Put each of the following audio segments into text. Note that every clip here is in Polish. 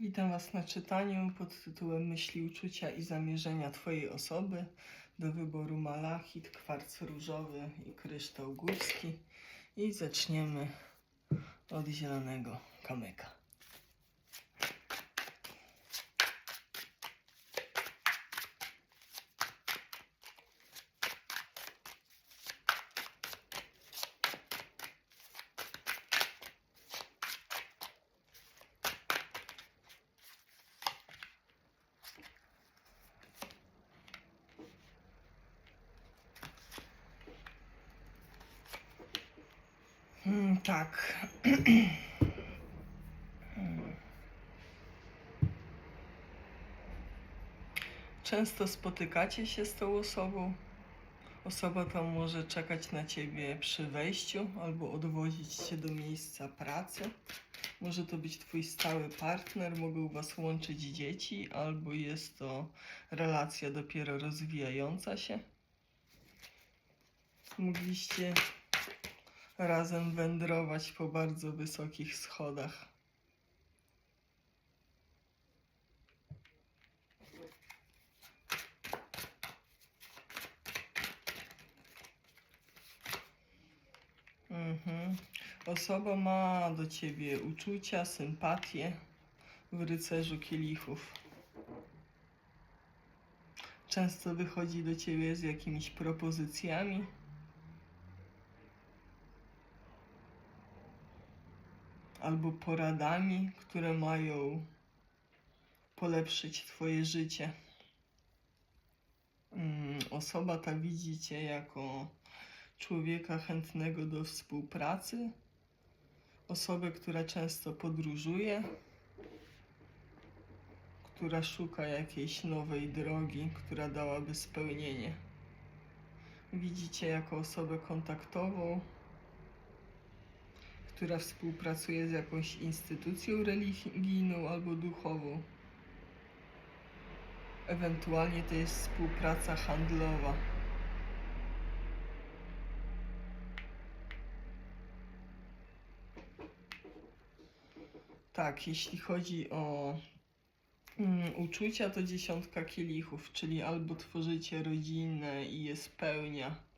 Witam Was na czytaniu pod tytułem Myśli, uczucia i zamierzenia Twojej osoby. Do wyboru malachit, kwarc różowy i kryształ górski. I zaczniemy od zielonego kamyka. Hmm, tak. Często spotykacie się z tą osobą. Osoba ta może czekać na ciebie przy wejściu albo odwozić cię do miejsca pracy. Może to być twój stały partner, mogą was łączyć dzieci, albo jest to relacja dopiero rozwijająca się. Mogliście razem wędrować po bardzo wysokich schodach. Mhm. Osoba ma do ciebie uczucia, sympatię w rycerzu kielichów. Często wychodzi do ciebie z jakimiś propozycjami. Albo poradami, które mają polepszyć Twoje życie. Mm, Osoba ta widzi Cię jako człowieka chętnego do współpracy, osobę, która często podróżuje, która szuka jakiejś nowej drogi, która dałaby spełnienie. Widzicie jako osobę kontaktową, która współpracuje z jakąś instytucją religijną albo duchową. Ewentualnie to jest współpraca handlowa. Tak, jeśli chodzi o mm, uczucia, to dziesiątka kielichów, czyli albo tworzycie rodzinę i je spełnia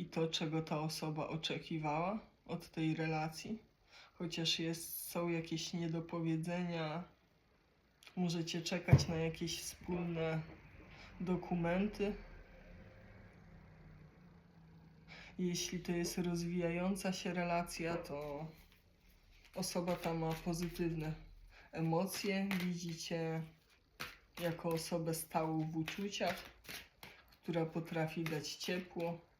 i to, czego ta osoba oczekiwała od tej relacji. Chociaż jest, są jakieś niedopowiedzenia, możecie czekać na jakieś wspólne dokumenty. Jeśli to jest rozwijająca się relacja, to osoba ta ma pozytywne emocje. Widzicie jako osobę stałą w uczuciach, która potrafi dać ciepło,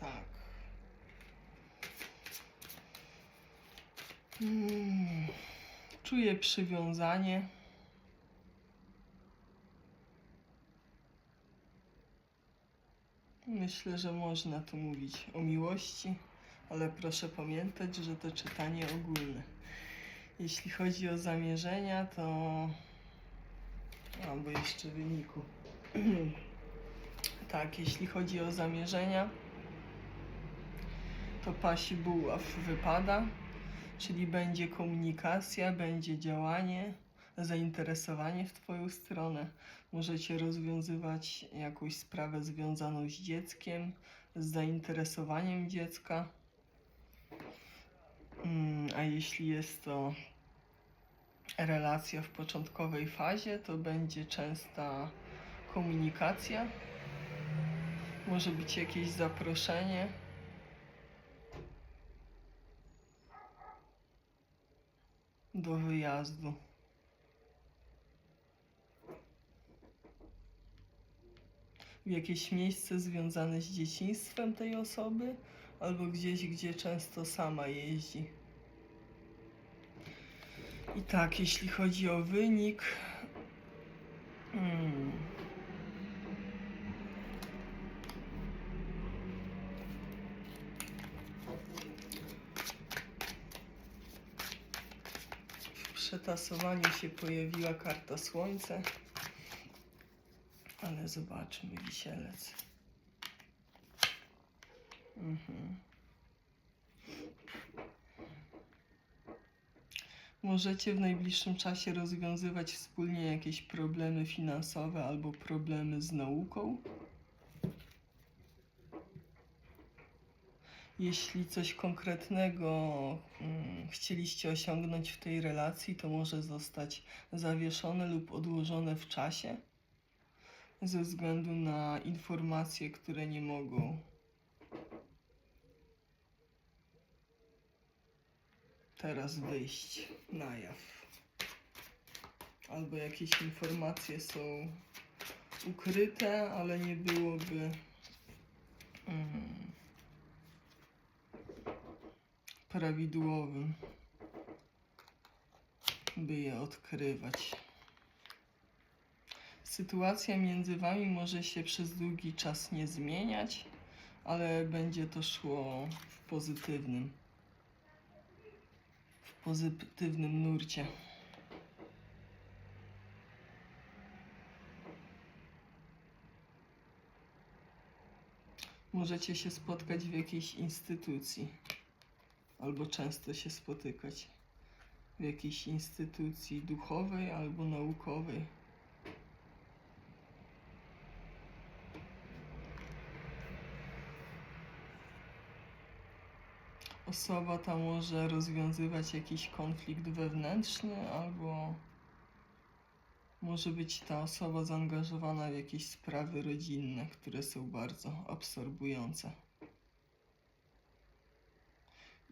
Tak. Mm. Czuję przywiązanie. Myślę, że można tu mówić o miłości, ale proszę pamiętać, że to czytanie ogólne. Jeśli chodzi o zamierzenia, to. Albo jeszcze wyniku. tak, jeśli chodzi o zamierzenia, to pasi buław wypada, czyli będzie komunikacja, będzie działanie, zainteresowanie w Twoją stronę. Możecie rozwiązywać jakąś sprawę związaną z dzieckiem, z zainteresowaniem dziecka. Mm, A jeśli jest to relacja w początkowej fazie, to będzie częsta komunikacja. Może być jakieś zaproszenie. Do wyjazdu. W jakieś miejsce związane z dzieciństwem tej osoby, albo gdzieś, gdzie często sama jeździ. I tak, jeśli chodzi o wynik. Hmm. W przetasowaniu się pojawiła karta Słońce. Ale zobaczmy, wisielec. Mhm. Możecie w najbliższym czasie rozwiązywać wspólnie jakieś problemy finansowe albo problemy z nauką. Jeśli coś konkretnego mm, chcieliście osiągnąć w tej relacji, to może zostać zawieszone lub odłożone w czasie ze względu na informacje, które nie mogą teraz wyjść na jaw. Albo jakieś informacje są ukryte, ale nie byłoby mm, prawidłowym, by je odkrywać. Sytuacja między Wami może się przez długi czas nie zmieniać, ale będzie to szło w pozytywnym, w pozytywnym nurcie. Możecie się spotkać w jakiejś instytucji, albo często się spotykać w jakiejś instytucji duchowej albo naukowej. Osoba ta może rozwiązywać jakiś konflikt wewnętrzny, albo może być ta osoba zaangażowana w jakieś sprawy rodzinne, które są bardzo absorbujące.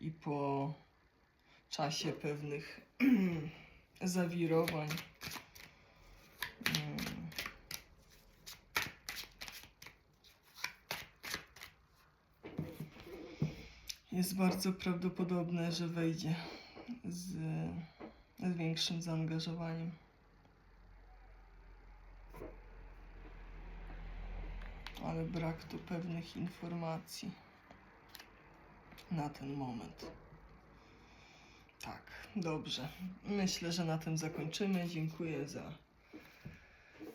I po czasie pewnych zawirowań mm, jest bardzo prawdopodobne, że wejdzie z, z większym zaangażowaniem. Ale brak tu pewnych informacji na ten moment. Tak, dobrze. Myślę, że na tym zakończymy. Dziękuję za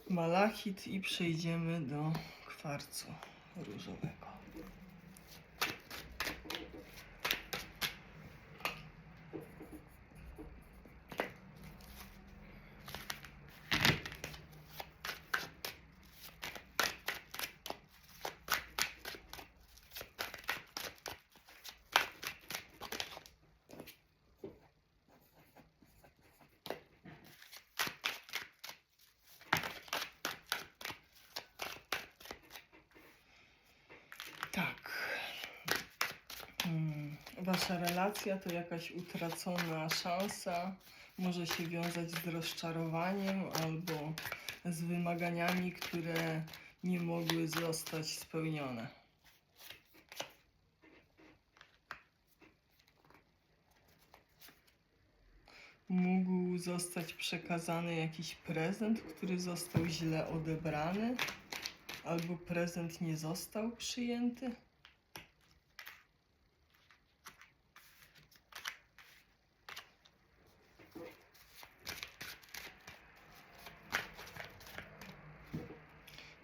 malachit i przejdziemy do kwarcu różowego. Tak. Mm, Wasza relacja to jakaś utracona szansa. Może się wiązać z rozczarowaniem albo z wymaganiami, które nie mogły zostać spełnione. Mógł zostać przekazany jakiś prezent, który został źle odebrany, albo prezent nie został przyjęty.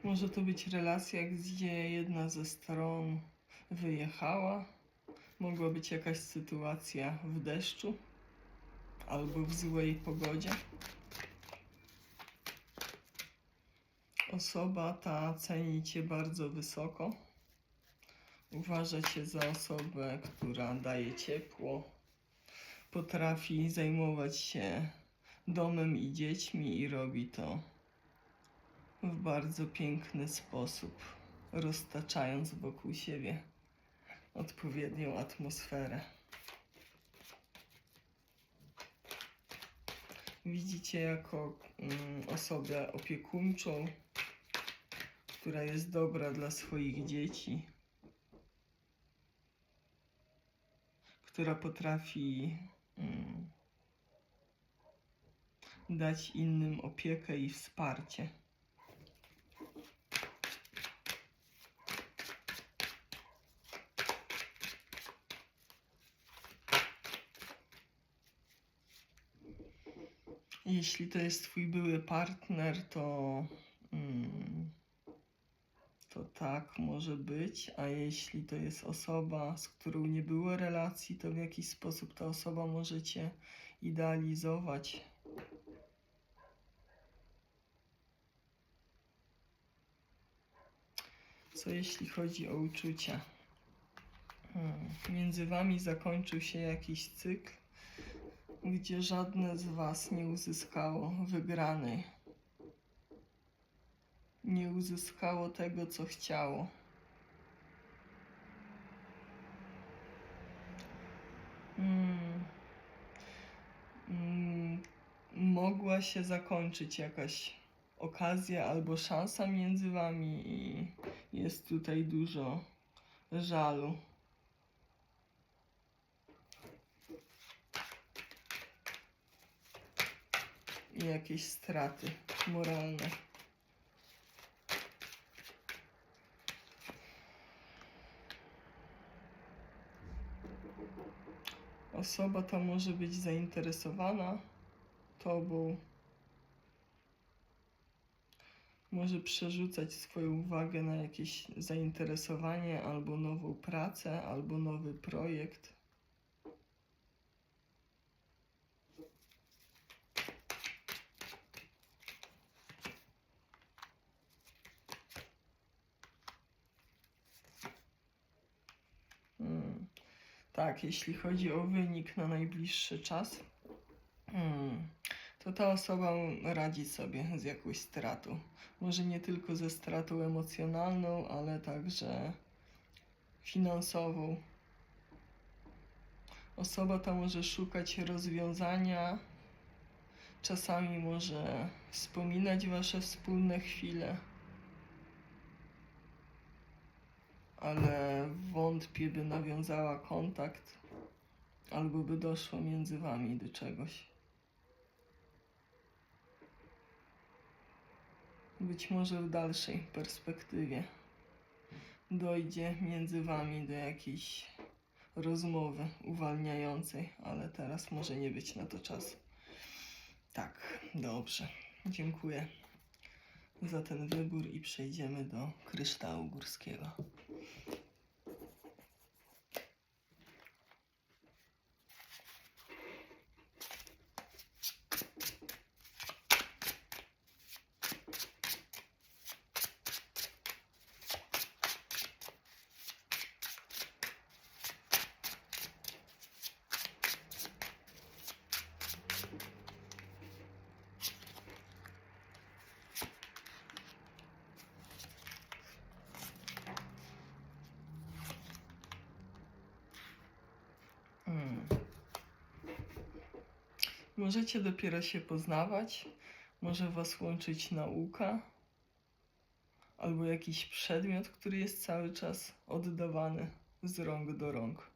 Może to być relacja, gdzie jedna ze stron wyjechała. Mogła być jakaś sytuacja w deszczu albo w złej pogodzie. Osoba ta ceni Cię bardzo wysoko. Uważa Cię za osobę, która daje ciepło, potrafi zajmować się domem i dziećmi i robi to w bardzo piękny sposób, roztaczając wokół siebie odpowiednią atmosferę. Widzicie jako mm, osobę opiekuńczą, która jest dobra dla swoich dzieci, która potrafi mm, dać innym opiekę i wsparcie. Jeśli to jest twój były partner, to, mm, to tak może być, a jeśli to jest osoba, z którą nie było relacji, to w jakiś sposób ta osoba może cię idealizować. Co jeśli chodzi o uczucia? Hmm. Między wami zakończył się jakiś cykl, gdzie żadne z was nie uzyskało wygranej. Nie uzyskało tego, co chciało. Hmm. Mm, mogła się zakończyć jakaś okazja albo szansa między wami i jest tutaj dużo żalu. I jakieś straty moralne. Osoba ta może być zainteresowana tobą. Może przerzucać swoją uwagę na jakieś zainteresowanie, albo nową pracę, albo nowy projekt. Tak, jeśli chodzi o wynik na najbliższy czas, hmm, to ta osoba radzi sobie z jakąś stratą. Może nie tylko ze stratą emocjonalną, ale także finansową. Osoba ta może szukać rozwiązania, czasami może wspominać wasze wspólne chwile. Ale wątpię, by nawiązała kontakt albo by doszło między wami do czegoś. Być może w dalszej perspektywie dojdzie między wami do jakiejś rozmowy uwalniającej, ale teraz może nie być na to czas. Tak, dobrze. Dziękuję za ten wybór i przejdziemy do kryształu górskiego. Możecie dopiero się poznawać, może was łączyć nauka albo jakiś przedmiot, który jest cały czas oddawany z rąk do rąk.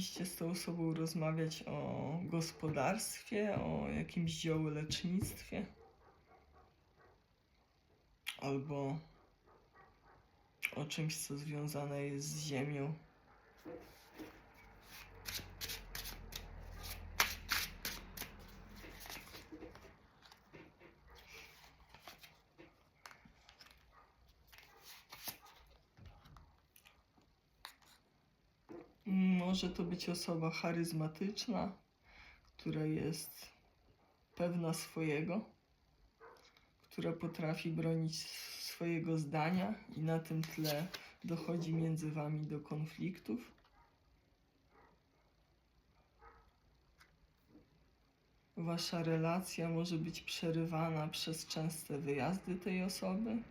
Mogliście z tą osobą rozmawiać o gospodarstwie, o jakimś ziołolecznictwie albo o czymś, co związane jest z ziemią. Może to być osoba charyzmatyczna, która jest pewna swojego, która potrafi bronić swojego zdania i na tym tle dochodzi między wami do konfliktów. Wasza relacja może być przerywana przez częste wyjazdy tej osoby.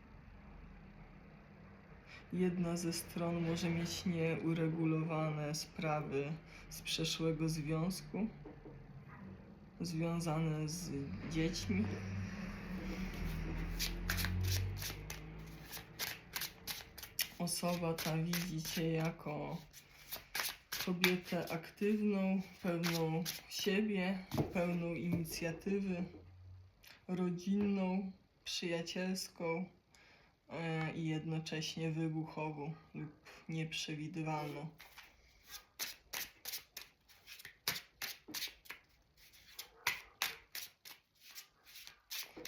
Jedna ze stron może mieć nieuregulowane sprawy z przeszłego związku, związane z dziećmi. Osoba ta widzi cię jako kobietę aktywną, pełną siebie, pełną inicjatywy, rodzinną, przyjacielską i jednocześnie wybuchową lub nieprzewidywalną.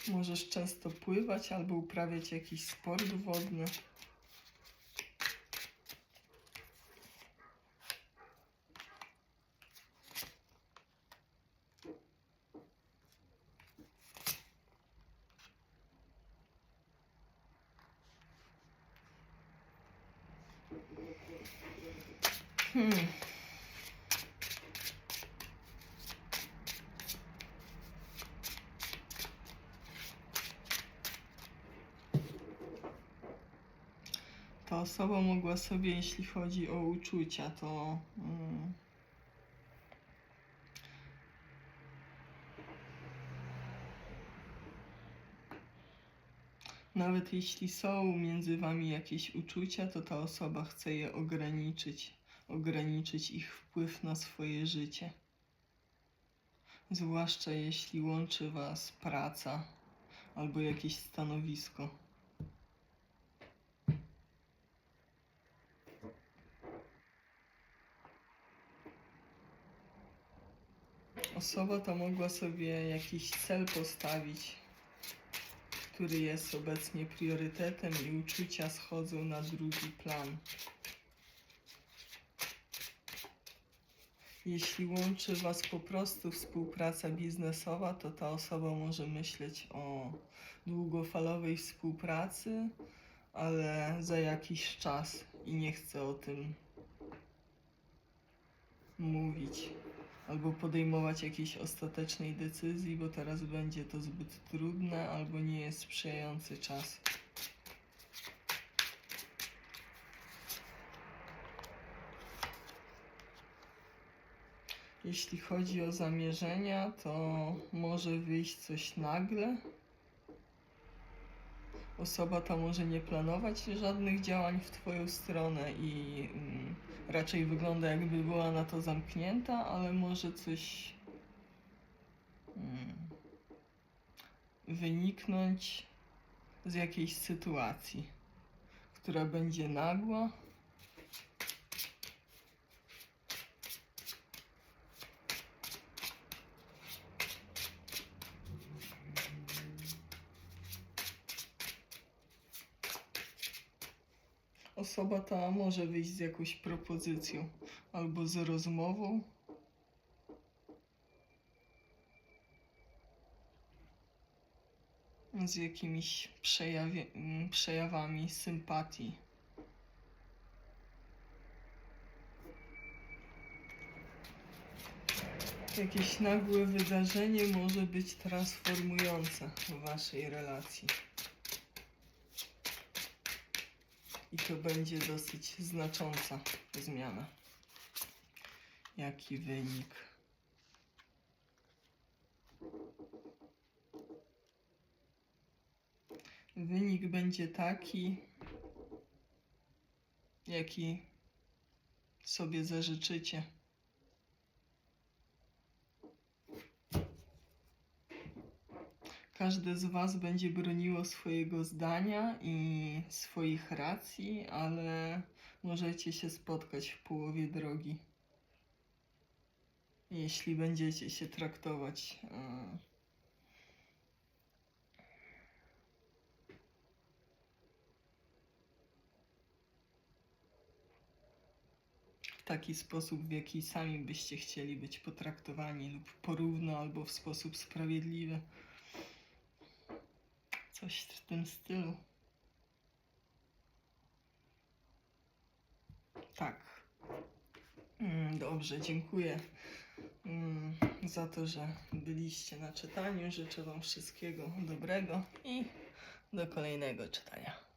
Możesz często pływać albo uprawiać jakiś sport wodny. Hmm. Ta osoba mogła sobie, jeśli chodzi o uczucia, to mm, nawet jeśli są między wami jakieś uczucia, to ta osoba chce je ograniczyć, ograniczyć ich wpływ na swoje życie. Zwłaszcza jeśli łączy was praca albo jakieś stanowisko. Osoba ta mogła sobie jakiś cel postawić, który jest obecnie priorytetem i uczucia schodzą na drugi plan. Jeśli łączy Was po prostu współpraca biznesowa, to ta osoba może myśleć o długofalowej współpracy, ale za jakiś czas i nie chce o tym mówić albo podejmować jakiejś ostatecznej decyzji, bo teraz będzie to zbyt trudne albo nie jest sprzyjający czas. Jeśli chodzi o zamierzenia, to może wyjść coś nagle. Osoba ta może nie planować żadnych działań w Twoją stronę i mm, raczej wygląda jakby była na to zamknięta, ale może coś mm, wyniknąć z jakiejś sytuacji, która będzie nagła. Osoba ta może wyjść z jakąś propozycją albo z rozmową. Z jakimiś przejawie, m, przejawami sympatii. Jakieś nagłe wydarzenie może być transformujące w waszej relacji. I to będzie dosyć znacząca zmiana. Jaki wynik? Wynik będzie taki, jaki sobie zażyczycie. Każde z Was będzie broniło swojego zdania i swoich racji, ale możecie się spotkać w połowie drogi. Jeśli będziecie się traktować e, w taki sposób, w jaki sami byście chcieli być potraktowani, lub porówno, albo w sposób sprawiedliwy. Coś w tym stylu. Tak. Mm, Dobrze, dziękuję mm, za to, że byliście na czytaniu. Życzę Wam wszystkiego dobrego i do kolejnego czytania.